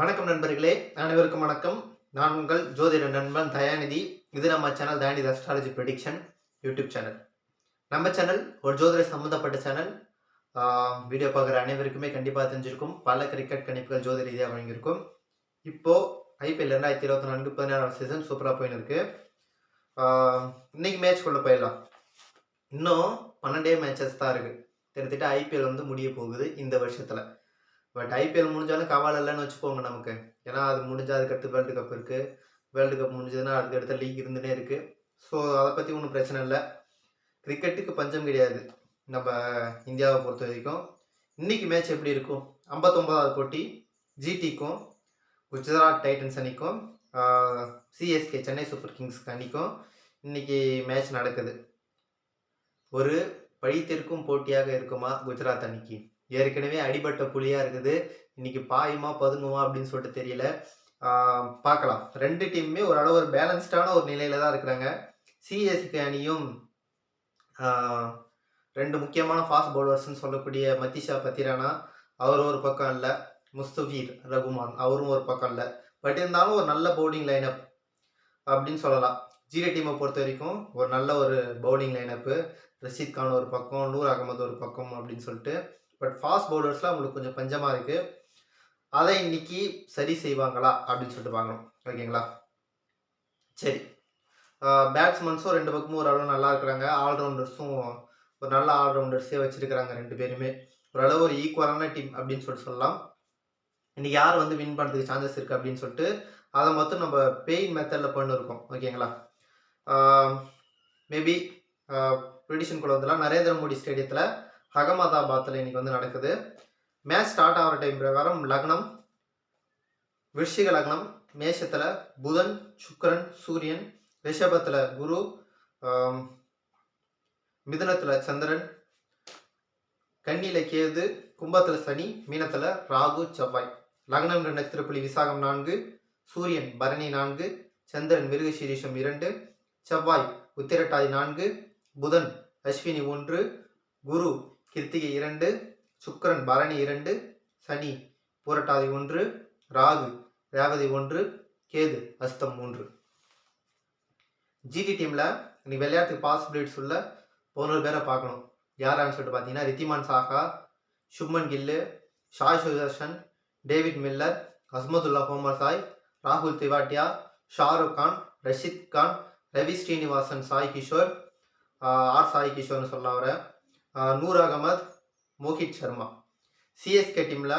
வணக்கம் நண்பர்களே அனைவருக்கும் வணக்கம். நான் உங்கள் ஜோதிட நண்பன் தயாநிதி. இது நம்ம channel Dayanidhi astrology prediction YouTube channel நம்ம சேனல் ஒரு ஜோதிட சம்மந்தப்பட்ட சேனல் வீடியோ பார்க்குற அனைவருக்குமே கண்டிப்பாக தெரிஞ்சிருக்கும். பல கிரிக்கெட் கணிப்புகள் ஜோதி ரீதியாக வழங்கியிருக்கும். இப்போது ஐபிஎல் ரெண்டாயிரத்தி இருபத்தி நான்கு பதினாறாம் சீசன் சூப்பராக போயின்னு இருக்கு இன்னைக்கு மேட்ச் கொள்ள போயிடலாம். இன்னும் பன்னெண்டே மேட்சஸ் தான் இருக்குது கிட்டத்தட்ட ஐபிஎல் வந்து முடிய போகுது இந்த வருஷத்தில். பட் ஐபிஎல் முடிஞ்சாலும் கவால் இல்லைன்னு வச்சுக்கோங்க நமக்கு. ஏன்னா அது முடிஞ்சால் அதுக்கடுத்து வேர்ல்டு கப் இருக்குது வேர்ல்டு கப் முடிஞ்சதுன்னா அதுக்கடுத்த லீக் இருந்துகிட்டே இருக்குது ஸோ அதை பற்றி ஒன்றும் பிரச்சனை இல்லை. கிரிக்கெட்டுக்கு பஞ்சம் கிடையாது. நம்ம இந்தியாவை பொறுத்த வரைக்கும். இன்றைக்கி மேட்ச் எப்படி இருக்கும்? ஐம்பத்தொம்பதாவது போட்டி ஜிடிக்கும் குஜராத் டைட்டன்ஸ் அணிக்கும் சிஎஸ்கே சென்னை சூப்பர் கிங்ஸ் அணிக்கும் இன்றைக்கி மேட்ச் நடக்குது. ஒரு பழித்திருக்கும் போட்டியாக இருக்குமா குஜராத் அணிக்கு? ஏற்கனவே அடிபட்ட புலியாக இருக்குது. இன்னைக்கு பாயுமா பதுங்குமா அப்படின்னு சொல்லிட்டு தெரியல. பார்க்கலாம். ரெண்டு டீமுமே ஓரளவு ஒரு பேலன்ஸ்டான ஒரு நிலையில தான் இருக்கிறாங்க. சிஎஸ்கே அணியும் ரெண்டு முக்கியமான ஃபாஸ்ட் பவுலர்ஸ்னு சொல்லக்கூடிய மத்திஷா பத்திரானா அவர் ஒரு பக்கம் இல்லை. முஸ்தபீர் ரகுமான் அவரும் ஒரு பக்கம் இல்லை. பட் இருந்தாலும் ஒரு நல்ல பவுலிங் லைனப் அப்படின்னு சொல்லலாம். ஜீரோ டீமை பொறுத்த வரைக்கும் ஒரு நல்ல ஒரு பவுலிங் லைனப்பு ரஷீத் கான் ஒரு பக்கம் நூர் அகமது ஒரு பக்கம் அப்படின்னு சொல்லிட்டு பட் ஃபாஸ்ட் பவுலர்ஸ்லாம் உங்களுக்கு கொஞ்சம் பஞ்சமாக இருக்குது அதை இன்னைக்கு சரி செய்வாங்களா? அப்படின்னு சொல்லிட்டு பார்க்கணும். ஓகேங்களா சரி. பேட்ஸ்மேன்ஸும் ரெண்டு பக்கமும் ஓரளவு நல்லா இருக்கிறாங்க. ஆல்ரவுண்டர்ஸும் ஒரு நல்ல ஆல்ரவுண்டர்ஸே வச்சுருக்கிறாங்க ரெண்டு பேருமே. ஓரளவு ஒரு ஈக்குவலான டீம் அப்படின்னு சொல்லிட்டு சொல்லலாம். இன்னைக்கு யார் வந்து வின் பண்ணுறதுக்கு சான்சஸ் இருக்குது அப்படின்னு சொல்லிட்டு அதை மொத்தம் நம்ம பெயின் மெத்தடில் பண்ணிருக்கோம் ஓகேங்களா மேபி ப்ரிடிஷன் கூட வந்துலாம் நரேந்திர மோடி ஸ்டேடியத்தில் அகமதாபாத்தில் இன்னைக்கு வந்து நடக்குது. மேட்ச் ஸ்டார்ட் ஆகிற டைம் பிரகாரம் லக்னம் விருஷிக லக்னம் மேஷத்தில் புதன் சுக்கரன் சூரியன் ரிஷபத்தில் குரு மிதுனத்தில் சந்திரன் கண்ணியில் கேது கும்பத்தில் சனி மீனத்தில் ராகு செவ்வாய். லக்னம் என்ற நட்சத்திரப்புள்ளி விசாகம் நான்கு சூரியன் பரணி நான்கு சந்திரன் மிருக சீரீஷம் இரண்டு செவ்வாய் உத்திரட்டாதி நான்கு புதன் அஸ்வினி ஒன்று குரு கிருத்திகை இரண்டு சுக்கரன் பரணி இரண்டு சனி பூரட்டாதி ஒன்று ராகு ரேவதி ஒன்று கேது அஸ்தம் மூன்று. ஜிடி டீமில் இன்னைக்கு விளையாட்டுக்கு பாசிபிலிட்டிஸ் உள்ள பதினோரு பேரை பார்க்கணும். யாரான்னு சொல்லிட்டு பார்த்தீங்கன்னா Wriddhiman Saha Shubman Gill Sai Sudharsan David Miller Azmatullah Omarzai ராகுல் திவாட்டியா ஷாருக் கான் ரஷித் கான் ரவி ஸ்ரீனிவாசன் சாய் கிஷோர் ஆர் சாய் கிஷோர்னு சொல்ல அவரை நூர் அகமத் மோஹித் சர்மா. சிஎஸ்கே டீமில்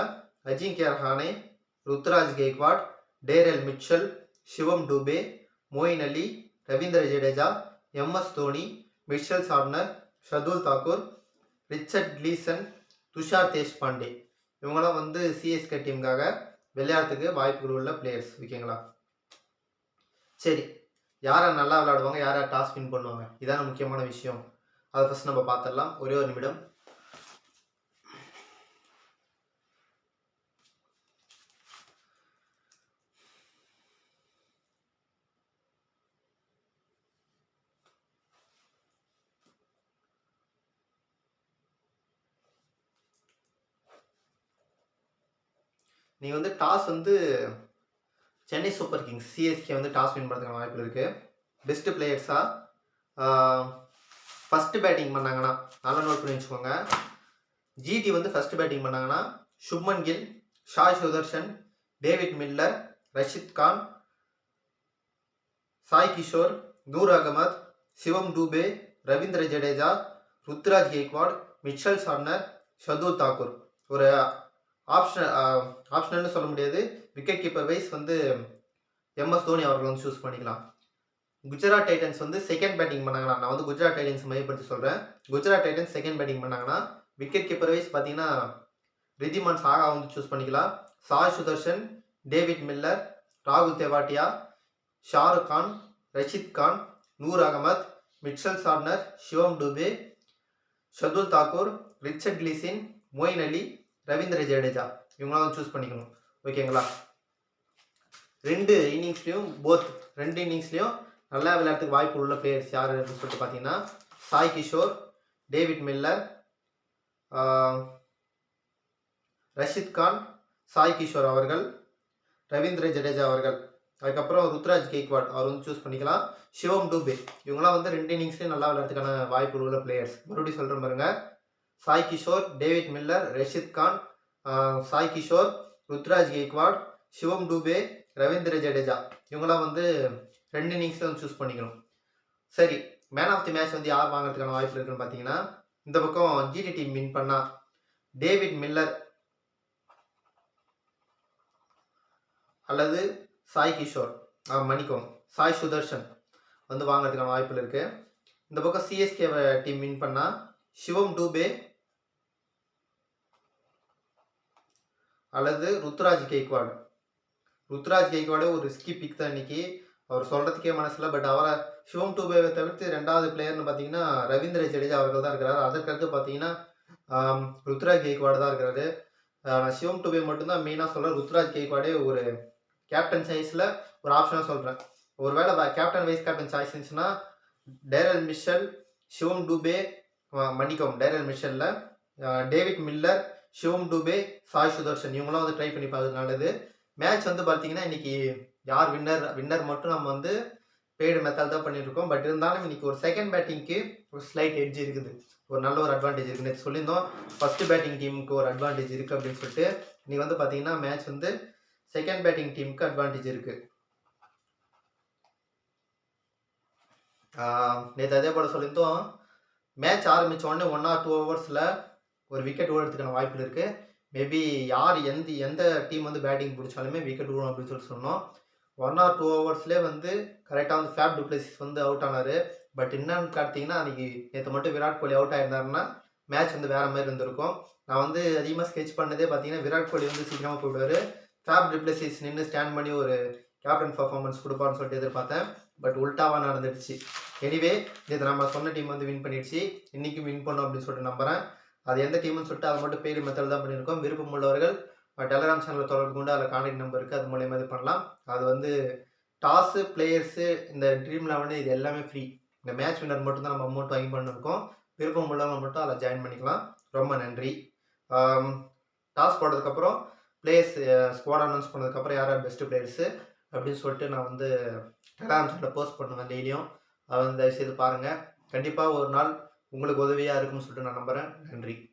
Ajinkya Rahane Ruturaj Gaikwad Daryl Mitchell Shivam Dube Moeen Ali Ravindra Jadeja MS Dhoni Mitchell Santner Shardul Thakur Richard Gleeson Tushar Deshpande. இவங்களாம் வந்து சிஎஸ்கே டீமுக்காக விளையாடுறதுக்கு வாய்ப்புகள் உள்ள பிளேயர்ஸ் ஓகேங்களா? சரி. யாரை நல்லா விளையாடுவாங்க யாரை டாஸ் வின் பண்ணுவாங்க? இதான முக்கியமான விஷயம். அதை ஃபஸ்ட் நம்ம பார்த்துடலாம். ஒரே ஒரு நிமிடம். நீங்கள் வந்து டாஸ் வந்து சென்னை சூப்பர் கிங்ஸ் சிஎஸ்கே வந்து டாஸ் வின் பண்ணுறதுக்கான வாய்ப்பு இருக்குது பெஸ்ட்டு பிளேயர்ஸாக ஃபஸ்ட்டு பேட்டிங் பண்ணாங்கன்னா நல்லா நோட் பண்ணி வச்சுக்கோங்க. ஜிடி வந்து ஃபஸ்ட்டு பேட்டிங் பண்ணாங்கன்னா Shubman Gill Sai Sudharsan David Miller Rashid Khan Sai Kishore Noor Ahmad Shivam Dube Ravindra Jadeja Ruturaj Gaikwad Mitchell Santner Shardul Thakur ஒரு ஆப்ஷன் ஆப்ஷனல்னு சொல்ல முடியாது. விக்கெட் கீப்பர் வைஸ் வந்து எம்எஸ் தோனி அவர்கள் வந்து சூஸ் பண்ணிக்கலாம். குஜராத் டைட்டன்ஸ் வந்து செகண்ட் பேட்டிங் பண்ணாங்கன்னா நான் வந்து குஜராத் டைட்டன்ஸ் மையப்படுத்தி சொல்கிறேன் குஜராத் டைட்டன்ஸ் செகண்ட் பேட்டிங் பண்ணாங்கன்னா விக்கெட் கீப்பர் வைஸ் பார்த்தீங்கன்னா ரிதிமான் சாகா வந்து சூஸ் பண்ணிக்கலாம். சாய் சுதர்ஷன் டேவிட் மில்லர் ராகுல் Tewatia Shahrukh Khan Rashid Khan Noor Ahmad Mitchell Santner Shivam Dube Shardul Thakur Richard Gleeson Moeen Ali Ravindra Jadeja. இவங்களாம் வந்து சூஸ் பண்ணிக்கணும். ஓகேங்களா ரெண்டு இன்னிங்ஸ்லேயும் போத் ரெண்டு இன்னிங்ஸ்லேயும் நல்லா விளையாட்டுக்கு வாய்ப்பு உள்ள பிளேயர்ஸ் யார் அப்படின்னு சொல்லிட்டு பார்த்தீங்கன்னா சாய் கிஷோர் டேவிட் மில்லர் ரஷித் கான் சாய் கிஷோர் அவர்கள் ரவீந்திர ஜடேஜா அவர்கள். அதுக்கப்புறம் ருத்ராஜ் கெய்க்வாட் அவர் வந்து சூஸ் பண்ணிக்கலாம். ஷிவம் டூபே. இவங்களாம் வந்து ரெண்டு இன்னிங்ஸ்லேயும் நல்லா விளையாடுறதுக்கான வாய்ப்பு உள்ள பிளேயர்ஸ் மறுபடியும் சொல்கிறேன் பாருங்க. Sai Kishore David Miller Rashid Khan Sai Kishore Ruturaj Gaikwad Shivam Dube Ravindra Jadeja. இவங்களாம் வந்து ரெண்டு இன்னிங்ஸில் வந்து சூஸ் பண்ணிக்கணும். சரி மேன் ஆஃப் தி மேட்ச் வந்து யார் வாங்குறதுக்கான வாய்ப்பு இருக்குன்னு பார்த்தீங்கன்னா இந்த பக்கம் ஜிடி டீம் வின் பண்ணால் டேவிட் மில்லர் அல்லது சாய் கிஷோர் ஆ, சாய் சுதர்ஷன் வந்து வாங்குறதுக்கான வாய்ப்புகள் இருக்குது இந்த பக்கம் சிஎஸ்கே டீம் வின் பண்ணால் சிவம் டூபே அல்லது ருத்ராஜ் கெய்க்வாட். ருத்ராஜ் கெய்க்வாடு ஒரு ரிஸ்கி பிக் தான் இன்னைக்கு. அவர் சொல்கிறதுக்கே மனசில் பட் அவரை சிவம் டூபேவை தவிர்த்து ரெண்டாவது பிளேயர்னு பார்த்தீங்கன்னா ரவீந்திர ஜடேஜா அவர்கள் தான் இருக்கிறார். அதற்கடுத்து பார்த்தீங்கன்னா ருத்ராஜ் கெய்க்வாடு தான் இருக்கிறாரு. நான் சிவம் டூபே மட்டும்தான் மெயினாக சொல்கிறேன் ருத்ராஜ் கேக்வாடே ஒரு கேப்டன் சாய்ஸில் ஒரு ஆப்ஷனாக சொல்கிறேன் ஒருவேளை கேப்டன் வைஸ் கேப்டன் சாய்ஸ் இருந்துச்சுன்னா டேரல் மிஷல் ஷிவம் டூபே மன்னிக்கவும் டேரல் மிஷலில் டேவிட் மில்லர் ஷிவம் டூபே சாய் சுதர்ஷன் இவங்களாம் வந்து ட்ரை பண்ணி பார்க்கறது நல்லது. மேட்ச் வந்து பார்த்தீங்கன்னா இன்னைக்கு யார் வின்னர் வின்னர் மட்டும் நம்ம வந்து பெய்டு மெத்தட் தான் பண்ணியிருக்கோம் பட் இருந்தாலும் இன்னைக்கு ஒரு செகண்ட் பேட்டிங்க்கு ஒரு ஸ்லைட் எட்ஜ் இருக்குது. ஒரு நல்ல ஒரு அட்வான்டேஜ் இருக்குது நேற்று சொல்லியிருந்தோம் ஃபஸ்ட்டு பேட்டிங் டீமுக்கு ஒரு அட்வான்டேஜ் இருக்குது அப்படின்னு சொல்லிட்டு இன்னைக்கு வந்து பார்த்தீங்கன்னா மேட்ச் வந்து செகண்ட் பேட்டிங் டீமுக்கு அட்வான்டேஜ் இருக்குது நேற்று அதே போல் சொல்லியிருந்தோம் மேட்ச் ஆரம்பித்த உடனே ஒன் ஆர் டூ ஹவர்ஸில் ஒரு விக்கெட் ஓடுறதுக்கான வாய்ப்பு இருக்குது மேபி யார் எந்த எந்த டீம் வந்து பேட்டிங் பிடிச்சாலுமே விக்கெட் விடும் அப்படின்னு சொல்லி சொன்னோம். ஒன் ஆர் டூ ஹவர்ஸ்லேயே வந்து கரெக்டாக வந்து ஃபேப் டுப்ளசிஸ் வந்து அவுட் ஆனார். பட் என்னன்னு பார்த்தீங்கன்னா அன்றைக்கி நேற்று மட்டும் விராட் கோலி அவுட் ஆயிருந்தாருன்னா மேட்ச் வந்து வேறு மாதிரி இருந்திருக்கும். நான் வந்து அதிகமாக ஸ்கெச் பண்ணதே பார்த்தீங்கன்னா விராட் கோலி வந்து சீக்கிரமாக போயிடுவார். ஃபேப் டுப்ளசிஸ் நின்று ஸ்டாண்ட் பண்ணி ஒரு கேப்டன் பர்ஃபார்மன்ஸ் கொடுப்பான்னு சொல்லிட்டு எதிர்பார்த்தேன். பட் உல்ட்டாவாக நடந்துடுச்சு. எனிவே நேற்று நம்ம சொன்ன டீம் வந்து வின் பண்ணிடுச்சு. இன்றைக்கும் வின் பண்ணோம் அப்படின்னு சொல்லிட்டு நம்புகிறேன் அது எந்த டீம்னு சொல்லிட்டு அதை மட்டும் பேர் மெத்தட் தான் பண்ணியிருக்கோம். விருப்பம் உள்ளவர்கள் டெலகிராம் சேனலில் தொடர்பு கொண்டு அதில் கான்டெக்ட் நம்பர் இருக்குது அது மூலயமா இது பண்ணலாம். அது வந்து டாஸு பிளேயர்ஸு இந்த ட்ரீம் லெவனு இது எல்லாமே ஃப்ரீ இந்த மேட்ச் வின்னர் மட்டும் தான் நம்ம அமௌண்ட் வாங்கி பண்ணிருக்கோம். விருப்பம் உள்ளவங்க மட்டும் அதில் ஜாயின் பண்ணிக்கலாம். ரொம்ப நன்றி. டாஸ் போட்டதுக்கப்புறம் பிளேயர்ஸ் ஸ்குவாட் அனௌன்ஸ் பண்ணதுக்கப்புறம் யார் யார் பெஸ்ட்டு பிளேயர்ஸு அப்படின்னு சொல்லிட்டு நான் வந்து டெலகிராம் சேனலில் போஸ்ட் பண்ணுவேன் டெய்லியும் அதை வந்து தயவுசெய்து பாருங்கள் கண்டிப்பாக ஒரு நாள் உங்களுக்கு உதவியாக இருக்கும்னு சொல்லிட்டு நான் நம்புகிறேன் நன்றி.